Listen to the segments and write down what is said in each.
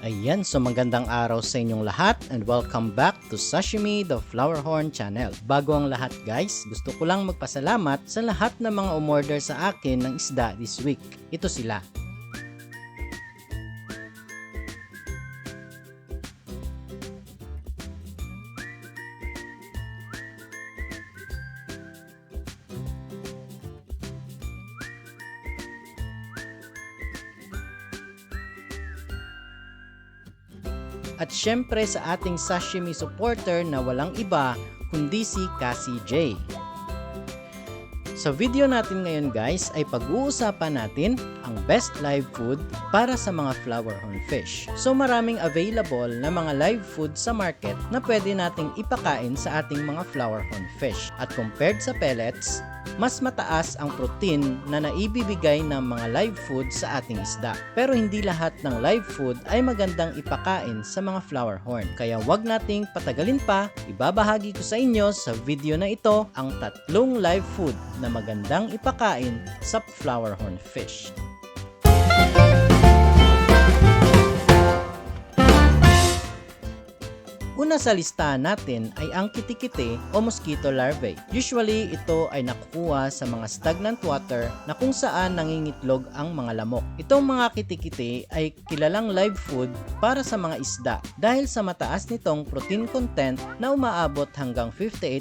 Ayan, so magandang araw sa inyong lahat and welcome back to Sashimi the Flowerhorn channel. Bago ang lahat guys, gusto ko lang magpasalamat sa lahat ng mga umorder sa akin ng isda this week. Ito sila. At syempre sa ating sashimi supporter na walang iba kundi si Cassie J. Sa video natin ngayon guys ay pag-uusapan natin ang best live food para sa mga flowerhorn fish. So maraming available na mga live food sa market na pwede nating ipakain sa ating mga flowerhorn fish. At compared sa pellets, mas mataas ang protein na naibibigay ng mga live food sa ating isda. Pero hindi lahat ng live food ay magandang ipakain sa mga flowerhorn. Kaya wag nating patagalin pa, ibabahagi ko sa inyo sa video na ito ang tatlong live food na magandang ipakain sa flowerhorn fish. Una sa listahan natin ay ang kitikite o mosquito larvae. Usually, ito ay nakukuha sa mga stagnant water na kung saan nangingitlog ang mga lamok. Itong mga kitikite ay kilalang live food para sa mga isda dahil sa mataas nitong protein content na umaabot hanggang 58%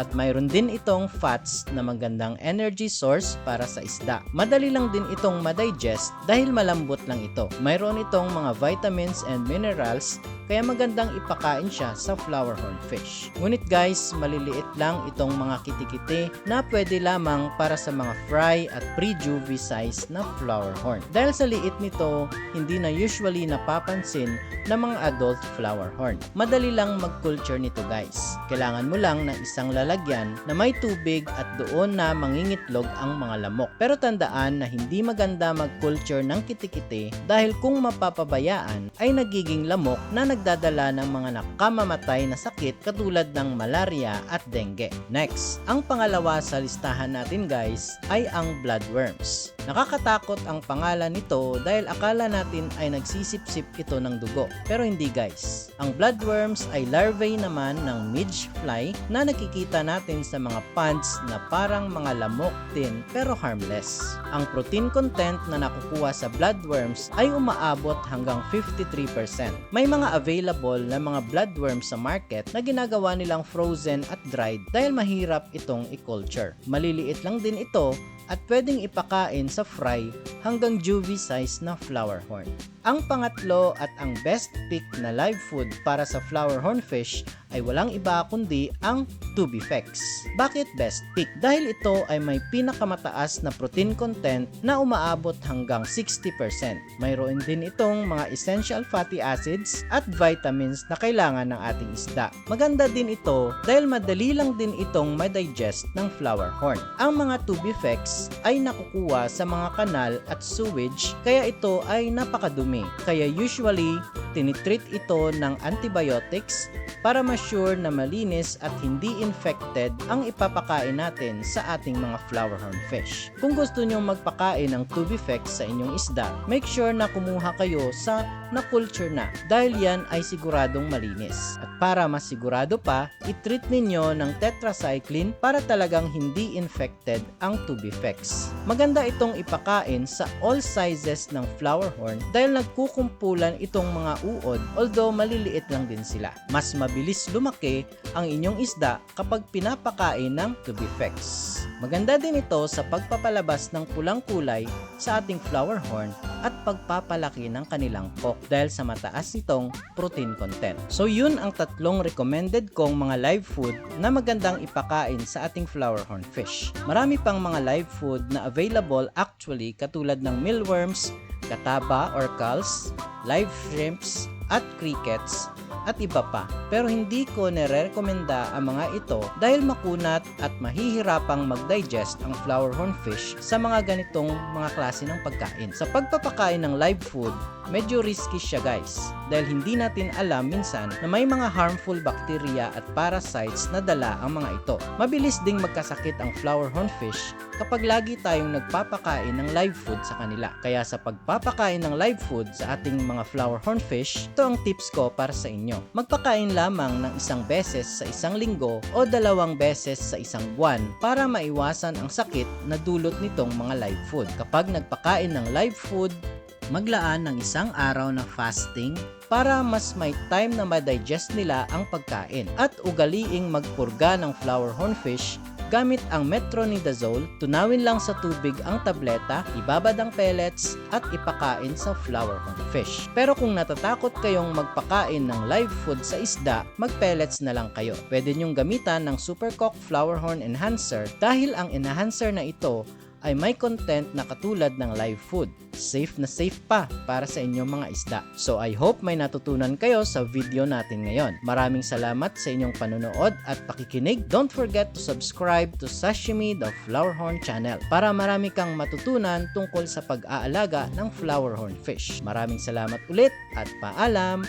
at mayroon din itong fats na magandang energy source para sa isda. Madali lang din itong madigest dahil malambot lang ito. Mayroon itong mga vitamins and minerals kaya magandang ipakain siya sa flowerhorn fish. Ngunit guys, maliliit lang itong mga kitikite na pwede lamang para sa mga fry at pre-juvie size na flowerhorn. Dahil sa liit nito, hindi na usually napapansin ng mga adult flowerhorn. Madali lang mag-culture nito guys. Kailangan mo lang ng isang lalagyan na may tubig at doon na mangingitlog ang mga lamok. Pero tandaan na hindi maganda mag-culture ng kitikite dahil kung mapapabayaan ay nagiging lamok na nagdadala ng mga nakamamatay na sakit katulad ng malaria at dengue. Next, ang pangalawa sa listahan natin guys ay ang bloodworms. Nakakatakot ang pangalan nito dahil akala natin ay nagsisipsip ito ng dugo. Pero hindi guys. Ang bloodworms ay larvae naman ng midge fly na nakikita natin sa mga ponds na parang mga lamok din pero harmless. Ang protein content na nakukuha sa bloodworms ay umaabot hanggang 53%. May mga available na mga bloodworms sa market na ginagawa nilang frozen at dried dahil mahirap itong i-culture. Maliliit lang din ito at pwedeng ipakain sa fry hanggang juvie size na flower horn. Ang pangatlo at ang best pick na live food para sa flower horn fish ay walang iba kundi ang Tubifex. Bakit best pick? Dahil ito ay may pinakamataas na protein content na umaabot hanggang 60%. Mayroon din itong mga essential fatty acids at vitamins na kailangan ng ating isda. Maganda din ito dahil madali lang din itong ma-digest ng flower horn. Ang mga Tubifex ay nakukuha sa mga kanal at sewage kaya ito ay napakadumi. Kaya usually, tinitreat ito ng antibiotics para ma-sure na malinis at hindi infected ang ipapakain natin sa ating mga flowerhorn fish. Kung gusto nyo magpakain ng Tubifex sa inyong isda, make sure na kumuha kayo sa na-culture na dahil yan ay siguradong malinis. At para mas sigurado pa, itreat ninyo ng tetracycline para talagang hindi infected ang Tubifex. Maganda itong ipakain sa all sizes ng flowerhorn dahil nagkukumpulan itong mga uod although maliliit lang din sila. Mas mabilis lumaki ang inyong isda kapag pinapakain ng Tubifex. Maganda din ito sa pagpapalabas ng pulang kulay sa ating flower horn at pagpapalaki ng kanilang cock dahil sa mataas nitong protein content. So yun ang tatlong recommended kong mga live food na magandang ipakain sa ating flower horn fish. Marami pang mga live food na available actually katulad ng mealworms, kataba or culls, live shrimps, at crickets at iba pa. Pero hindi ko nire-recommenda ang mga ito dahil makunat at mahihirapang mag-digest ang flower hornfish sa mga ganitong mga klase ng pagkain. Sa pagpapakain ng live food, medyo risky siya guys dahil hindi natin alam minsan na may mga harmful bacteria at parasites na dala ang mga ito. Mabilis ding magkasakit ang flower hornfish kapag lagi tayong nagpapakain ng live food sa kanila. Kaya sa pagpapakain ng live food sa ating mga flower hornfish, ito ang tips ko para sa inyo. Magpakain lamang ng isang beses sa isang linggo o dalawang beses sa isang buwan para maiwasan ang sakit na dulot nitong mga live food. Kapag nagpakain ng live food, maglaan ng isang araw na fasting para mas may time na ma-digest nila ang pagkain at ugaliing magpurga ng flower hornfish gamit ang metronidazole, tunawin lang sa tubig ang tableta, ibabad ang pellets at ipakain sa flower hornfish. Pero kung natatakot kayong magpakain ng live food sa isda, mag-pellets na lang kayo. Pwede nyong gamitan ng Supercock Flower Horn Enhancer dahil ang enhancer na ito ay may content na katulad ng live food. Safe na safe pa para sa inyong mga isda. So I hope may natutunan kayo sa video natin ngayon. Maraming salamat sa inyong panonood at pakikinig. Don't forget to subscribe to Sashimi the Flowerhorn channel para marami kang matutunan tungkol sa pag-aalaga ng flowerhorn fish. Maraming salamat ulit at paalam!